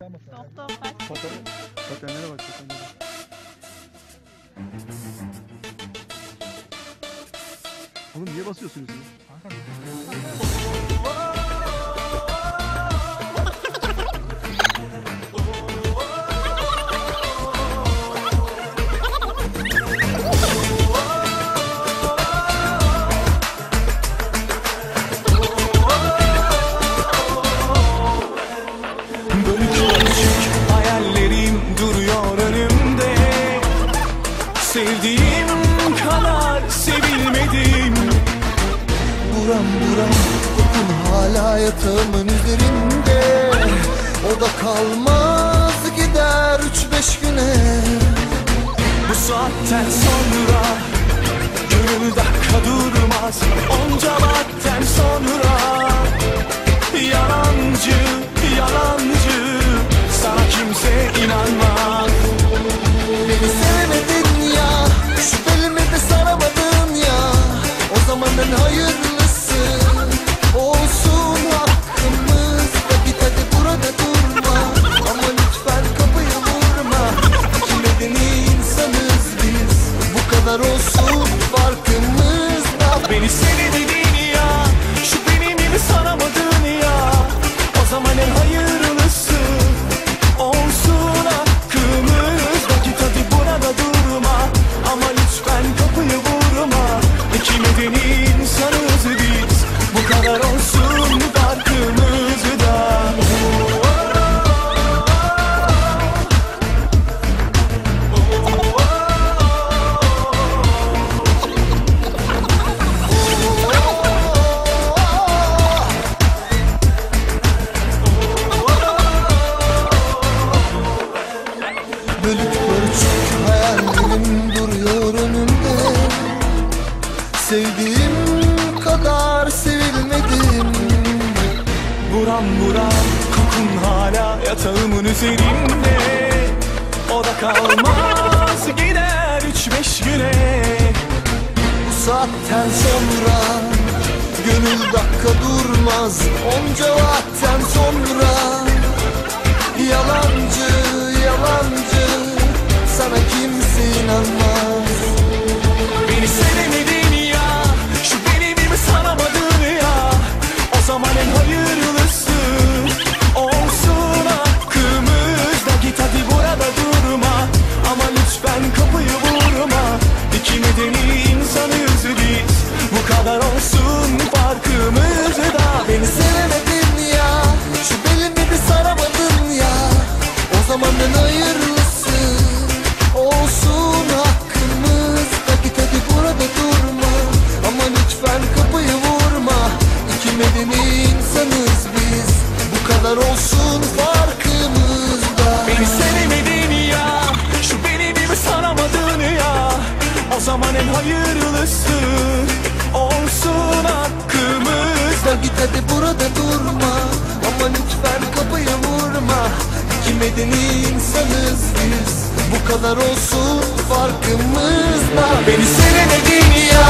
Stop stop kaç. Paten, patenlere bak patenlere. Oğlum niye basıyorsunuz ya? Yatağımın üzerinde. O da kalmaz gider üç beş güne. Bu saatten sonra Gönül dakika durmaz. Onca vakten sonra Yalancı, Bu hayallerim duruyor önümde. Sevdiğim kadar sevilmedim. Buram buram kokun hala yatağımın üzerinde. O da kalmaz gider üç beş güne. Bu saatten sonra Gönül dakika durmaz. Onca vakten sonra yalancı olsun farkımız da. Beni sevemedin ya Şu belimi bir saramadın ya. O zamanın hayırlısı Olsun hakkımız. Da git hadi burada durma. Ama lütfen kapıyı vurma. İki medeni insanız biz. Bu kadar olsun farkımız da. Beni sevemedin ya Şu benim gibi sanamadın ya. O zaman en hayırlısı medeni insanız biz. Bu kadar olsun farkımız da Beni sevemedin ya Şu belini